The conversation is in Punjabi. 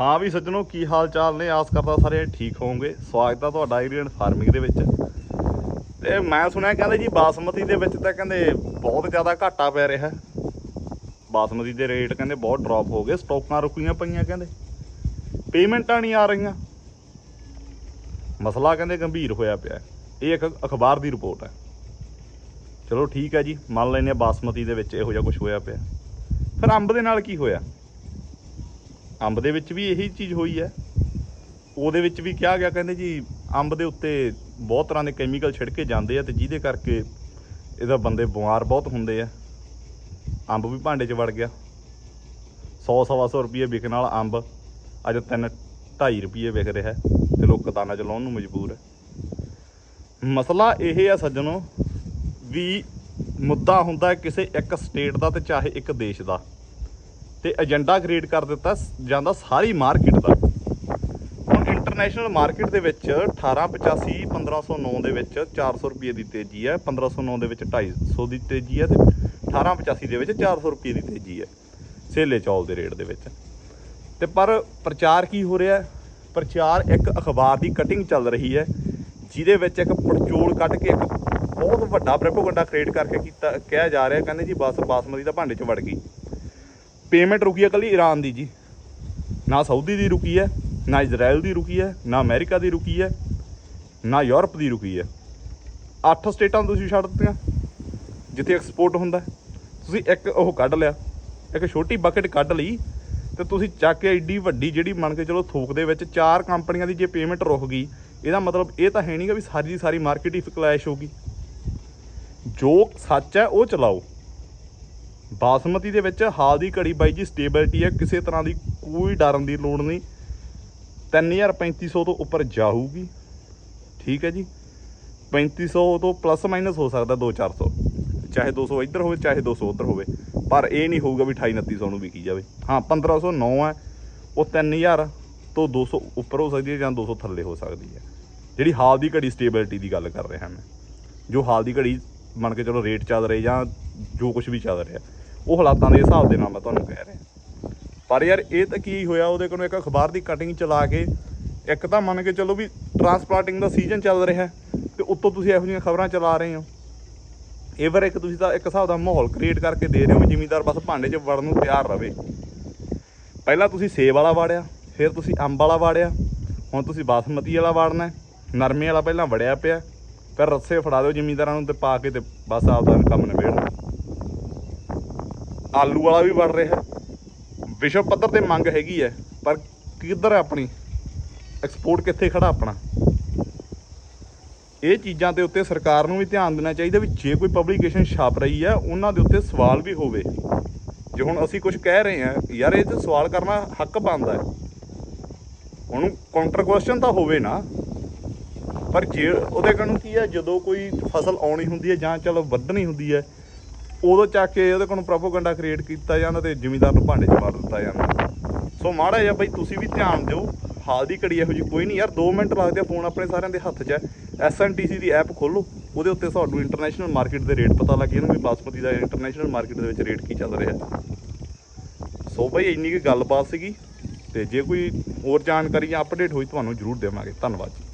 ਹਾਂ ਵੀ ਸੱਜਣੋ, ਕੀ ਹਾਲ ਚਾਲ ਨੇ? ਆਸ ਕਰਦਾ ਸਾਰੇ ਠੀਕ ਹੋਵੋਗੇ। ਸਵਾਗਤ ਹੈ ਤੁਹਾਡਾ ਆਈਰੀਅਨ ਫਾਰਮਿੰਗ ਦੇ ਵਿੱਚ। ਤੇ ਮੈਂ ਸੁਣਿਆ ਕਹਿੰਦੇ ਜੀ ਬਾਸਮਤੀ ਦੇ ਵਿੱਚ ਤਾਂ ਕਹਿੰਦੇ ਬਹੁਤ ਜ਼ਿਆਦਾ ਘਾਟਾ ਪੈ ਰਿਹਾ। ਬਾਸਮਤੀ ਦੇ ਰੇਟ ਕਹਿੰਦੇ ਬਹੁਤ ਡ੍ਰੌਪ ਹੋ ਗਏ। ਸਟਾਕਾਂ ਰੁਕੀਆਂ ਪਈਆਂ ਕਹਿੰਦੇ। ਪੇਮੈਂਟਾਂ ਨਹੀਂ ਆ ਰਹੀਆਂ। ਮਸਲਾ ਕਹਿੰਦੇ ਗੰਭੀਰ ਹੋਇਆ ਪਿਆ। ਇਹ ਇੱਕ ਅਖਬਾਰ ਦੀ ਰਿਪੋਰਟ ਹੈ। ਚਲੋ ਠੀਕ ਹੈ ਜੀ। ਮੰਨ ਲੈਨੇ ਬਾਸਮਤੀ ਦੇ ਵਿੱਚ ਇਹੋ ਜਿਹਾ ਕੁਝ ਹੋਇਆ ਪਿਆ। ਫਿਰ ਅੰਬ ਦੇ ਨਾਲ ਕੀ ਹੋਇਆ? ਅੰਬ ਦੇ ਵਿੱਚ ਵੀ ਇਹੀ ਚੀਜ਼ ਹੋਈ ਹੈ। ਉਹਦੇ ਵਿੱਚ ਵੀ ਕਿਹਾ ਗਿਆ, ਕਹਿੰਦੇ ਜੀ, ਅੰਬ ਦੇ ਉੱਤੇ ਬਹੁਤ ਤਰ੍ਹਾਂ ਦੇ ਕੈਮੀਕਲ ਛਿੜਕੇ ਜਾਂਦੇ ਆ ਤੇ ਜਿਹਦੇ ਕਰਕੇ ਇਹਦਾ ਬੰਦੇ ਬਿਮਾਰ ਬਹੁਤ ਹੁੰਦੇ ਆ। ਅੰਬ ਵੀ ਭਾਂਡੇ 'ਚ ਵੜ ਗਿਆ। 100 ਸਵਾ ਸੌ ਰੁਪਏ ਵਿਕਣ ਵਾਲਾ ਅੰਬ ਅੱਜ 3 2.5 ਰੁਪਏ ਵਿਕ ਰਿਹਾ ਹੈ ਤੇ ਲੋਕ ਕਦਾਨਾ ਚ ਲਾਉਣ ਨੂੰ ਮਜਬੂਰ ਹੈ। ਮਸਲਾ ਇਹ ਆ ਸੱਜਣੋ ਵੀ ਮੁੱਦਾ ਹੁੰਦਾ ਕਿਸੇ ਇੱਕ ਸਟੇਟ ਦਾ ਤੇ ਚਾਹੇ ਇੱਕ ਦੇਸ਼ ਦਾ। ਤੇ ਏਜੰਡਾ ਕ੍ਰੀਏਟ ਕਰ ਦਿੱਤਾ ਜਾਂਦਾ ਸਾਰੀ ਮਾਰਕੀਟ ਦਾ ਹੁਣ ਇੰਟਰਨੈਸ਼ਨਲ ਮਾਰਕੀਟ ਦੇ ਵਿੱਚ 1885 1509 ਦੇ ਵਿੱਚ 400 ਰੁਪਏ ਦੀ ਤੇਜ਼ੀ ਹੈ 1509 ਦੇ ਵਿੱਚ 250 ਦੀ ਤੇਜ਼ੀ ਹੈ ਤੇ 1885 ਦੇ ਵਿੱਚ 400 ਰੁਪਏ ਦੀ ਤੇਜ਼ੀ ਹੈ, ਸੇਲੇ ਚੌਲ ਦੇ ਰੇਟ ਦੇ ਵਿੱਚ। ਤੇ ਪਰ ਪ੍ਰਚਾਰ ਕੀ ਹੋ ਰਿਹਾ ਪ੍ਰਚਾਰ ਇੱਕ ਅਖਬਾਰ ਦੀ ਕਟਿੰਗ ਚੱਲ ਰਹੀ ਹੈ, ਜਿਹਦੇ ਵਿੱਚ ਇੱਕ ਪੜਚੋਲ ਕੱਢ ਕੇ ਇੱਕ ਬਹੁਤ ਵੱਡਾ ਪ੍ਰੈਪੋਗੰਡਾ ਕ੍ਰੀਏਟ ਕਰਕੇ ਕੀਤਾ, ਕਿਹਾ ਜਾ ਰਿਹਾ, ਕਹਿੰਦੇ ਜੀ ਬਸ ਬਾਸਮਤੀ ਦਾ ਭਾਂਡੇ 'ਚ ਵੜ ਗਈ। ਪੇਮੈਂਟ ਰੁਕੀ ਹੈ ਕੱਲੀ ਈਰਾਨ ਦੀ ਜੀ। ਨਾ ਸਾਊਦੀ ਦੀ ਰੁਕੀ ਹੈ, ਨਾ ਇਜ਼ਰਾਈਲ ਦੀ ਰੁਕੀ ਹੈ, ਨਾ ਅਮਰੀਕਾ ਦੀ ਰੁਕੀ ਹੈ, ਨਾ ਯੂਰਪ ਦੀ ਰੁਕੀ ਹੈ। ਅੱਠ ਸਟੇਟਾਂ ਤੁਸੀਂ ਛੱਡ ਦਿੱਤੀਆਂ, ਜਿੱਥੇ ਐਕਸਪੋਰਟ ਹੁੰਦਾ ਤੁਸੀਂ ਇੱਕ ਉਹ ਕੱਢ ਲਿਆ, ਇੱਕ ਛੋਟੀ ਬਕਟ ਕੱਢ ਲਈ ਤੇ ਤੁਸੀਂ ਚੱਕ ਕੇ ਐਡੀ ਵੱਡੀ ਜਿਹੜੀ ਮੰਨ ਕੇ ਚਲੋ ਥੋਕ ਦੇ ਵਿੱਚ ਚਾਰ ਕੰਪਨੀਆਂ ਦੀ ਜੇ ਪੇਮੈਂਟ ਰੁਕ ਗਈ, ਇਹਦਾ ਮਤਲਬ ਇਹ ਤਾਂ ਹੈ ਨਹੀਂਗਾ ਵੀ ਸਾਰੀ ਦੀ ਸਾਰੀ ਮਾਰਕੀਟ ਹੀ ਫਕਲੈਸ਼ ਹੋਗੀ ਜੋ ਸੱਚ ਹੈ ਉਹ ਚਲਾਓ। ਬਾਸਮਤੀ ਦੇ ਵਿੱਚ ਹਾਲ ਦੀ ਘੜੀ ਬਾਈ ਜੀ ਸਟੇਬਿਲਟੀ ਹੈ, ਕਿਸੇ ਤਰ੍ਹਾਂ ਦੀ ਕੋਈ ਡਰਨ ਦੀ ਲੋੜ ਨਹੀਂ। 3350 ਤੋਂ ਉੱਪਰ ਜਾਊਗੀ। ਠੀਕ ਹੈ ਜੀ। 3500 ਤੋਂ ਪਲੱਸ ਮਾਈਨਸ ਹੋ ਸਕਦਾ 2-400 ਚਾਹੇ 200 ਇੱਧਰ ਹੋਵੇ, ਚਾਹੇ 200 ਉੱਧਰ ਹੋਵੇ। ਪਰ ਇਹ ਨਹੀਂ ਹੋਊਗਾ ਵੀ 28-2900 ਨੂੰ ਵਿਕੀ ਜਾਵੇ। ਹਾਂ 1509 ਹੈ। ਉਹ 3000 ਤੋਂ 200 ਉੱਪਰ ਹੋ ਸਕਦੀ ਹੈ ਜਾਂ 200 ਥੱਲੇ ਹੋ ਸਕਦੀ ਹੈ। ਜਿਹੜੀ ਹਾਲ ਦੀ ਘੜੀ ਸਟੇਬਿਲਟੀ ਦੀ ਗੱਲ ਕਰ ਰਿਹਾ ਮੈਂ। ਜੋ ਹਾਲ ਦੀ ਘੜੀ ਮੰਨ ਕੇ ਚਲੋ ਰੇਟ ਚੱਲ ਰਹੇ ਜਾਂ ਜੋ ਕੁਝ ਵੀ ਚੱਲ ਰਿਹਾ। ਉਹ ਹਾਲਾਤਾਂ ਦੇ ਹਿਸਾਬ ਦੇ ਨਾਲ ਮੈਂ ਤੁਹਾਨੂੰ ਕਹਿ ਰਿਹਾ। ਪਰ ਯਾਰ, ਇਹ ਤਾਂ ਕੀ ਹੋਇਆ, ਉਹਦੇ ਕੋਲੋਂ ਇੱਕ ਅਖਬਾਰ ਦੀ ਕਟਿੰਗ ਚਲਾ ਕੇ ਇੱਕ ਤਾਂ ਮੰਨ ਕੇ ਚੱਲੋ ਵੀ ਟਰਾਂਸਪਲਾਂਟਿੰਗ ਦਾ ਸੀਜ਼ਨ ਚੱਲ ਰਿਹਾ ਤੇ ਉੱਤੋਂ ਤੁਸੀਂ ਇਹੋ ਜਿਹੀਆਂ ਖਬਰਾਂ ਚਲਾ ਰਹੇ ਹੋ। ਇਹ ਵਾਰ ਇੱਕ ਤੁਸੀਂ ਤਾਂ ਇੱਕ ਹਿਸਾਬ ਦਾ ਮਾਹੌਲ ਕ੍ਰੀਏਟ ਕਰਕੇ ਦੇ ਰਹੇ ਹੋ ਵੀ ਜ਼ਿਮੀਂਦਾਰ ਬਸ ਭਾਂਡੇ 'ਚ ਵੜਨ ਨੂੰ ਤਿਆਰ ਰਵੇ। ਪਹਿਲਾਂ ਤੁਸੀਂ ਸੇਬ ਵਾਲਾ ਵਾੜਿਆ, ਫਿਰ ਤੁਸੀਂ ਅੰਬ ਵਾਲਾ ਵਾੜਿਆ, ਹੁਣ ਤੁਸੀਂ ਬਾਸਮਤੀ ਵਾਲਾ ਵਾੜਨਾ ਨਰਮੇ ਵਾਲਾ ਪਹਿਲਾਂ ਵੜਿਆ ਪਿਆ, ਫਿਰ ਰੱਸੇ ਫੜਾ ਦਿਓ ਜ਼ਿਮੀਂਦਾਰਾਂ ਨੂੰ ਤੇ ਪਾ ਕੇ ਤੇ ਬਸ ਆਪਦਾ ਕੰਮ ਨਿਬੇੜੋ ਆਲੂ ਵਾਲਾ ਵੀ ਵੜ ਰਿਹਾ। ਵਿਸ਼ਵ ਪੱਧਰ ਤੇ ਮੰਗ ਹੈਗੀ ਹੈ, ਪਰ ਕਿੱਧਰ ਹੈ ਆਪਣੀ? ਐਕਸਪੋਰਟ ਕਿੱਥੇ ਖੜਾ ਆਪਣਾ? ਇਹ ਚੀਜ਼ਾਂ ਦੇ ਉੱਤੇ ਸਰਕਾਰ ਨੂੰ ਵੀ ਧਿਆਨ ਦੇਣਾ ਚਾਹੀਦਾ ਵੀ ਜੇ ਕੋਈ ਪਬਲੀਕੇਸ਼ਨ ਛਾਪ ਰਹੀ ਹੈ, ਉਹਨਾਂ ਦੇ ਉੱਤੇ ਸਵਾਲ ਵੀ ਹੋਵੇ। ਜੇ ਹੁਣ ਅਸੀਂ ਕੁਝ ਕਹਿ ਰਹੇ ਹਾਂ, ਯਾਰ ਇਹ ਤੇ ਸਵਾਲ ਕਰਨਾ ਹੱਕ ਬਣਦਾ ਹੈ। ਉਹਨੂੰ ਕਾਊਂਟਰ ਕੁਐਸਚਨ ਤਾਂ ਹੋਵੇ ਨਾ, ਪਰ ਜੇ ਉਹਦੇ ਕਾਨੂੰ ਕੀ ਹੈ, ਜਦੋਂ ਕੋਈ ਫਸਲ ਆਉਣੀ ਹੁੰਦੀ ਹੈ ਜਾਂ ਚਲੋ ਵੱਢਣੀ ਹੁੰਦੀ ਹੈ ਉਦੋਂ ਚੱਕ ਕੇ ਉਹਦੇ ਕੋਲੋਂ ਪ੍ਰੋਪੋਗੰਡਾ ਕ੍ਰੀਏਟ ਕੀਤਾ ਜਾਂਦਾ ਤੇ ਜ਼ਿਮੀਦਾਰ ਨੂੰ ਭਾਂਡੇ 'ਚ ਮਾਰ ਦਿੱਤਾ ਜਾਂਦਾ ਸੋ ਮਾੜਾ ਜਿਹਾ ਬਈ ਤੁਸੀਂ ਵੀ ਧਿਆਨ ਦਿਓ, ਹਾਲ ਦੀ ਘੜੀ ਇਹੋ ਜਿਹੀ ਕੋਈ ਨਹੀਂ ਯਾਰ 2 ਮਿੰਟ ਲੱਗਦੇ ਆ ਫੋਨ ਆਪਣੇ ਸਾਰਿਆਂ ਦੇ ਹੱਥ 'ਚ ਹੈ। ਐਸਐਨਟੀਸੀ ਦੀ ਐਪ ਖੋਲੋ ਉਹਦੇ ਉੱਤੇ ਤੁਹਾਨੂੰ ਇੰਟਰਨੈਸ਼ਨਲ ਮਾਰਕੀਟ ਦੇ ਰੇਟ ਪਤਾ ਲੱਗ ਜਾਣਗੇ ਵੀ ਬਾਸਮਤੀ ਦਾ ਇੰਟਰਨੈਸ਼ਨਲ ਮਾਰਕੀਟ ਦੇ ਵਿੱਚ ਰੇਟ ਕੀ ਚੱਲ ਰਿਹਾ। ਸੋ ਬਈ ਇੰਨੀ ਕੀ ਗੱਲਬਾਤ ਸੀਗੀ, ਤੇ ਜੇ ਕੋਈ ਹੋਰ ਜਾਣਕਾਰੀ ਜਾਂ ਅਪਡੇਟ ਹੋਈ, ਤੁਹਾਨੂੰ ਜ਼ਰੂਰ ਦੇਵਾਂਗੇ। ਧੰਨਵਾਦ ਜੀ।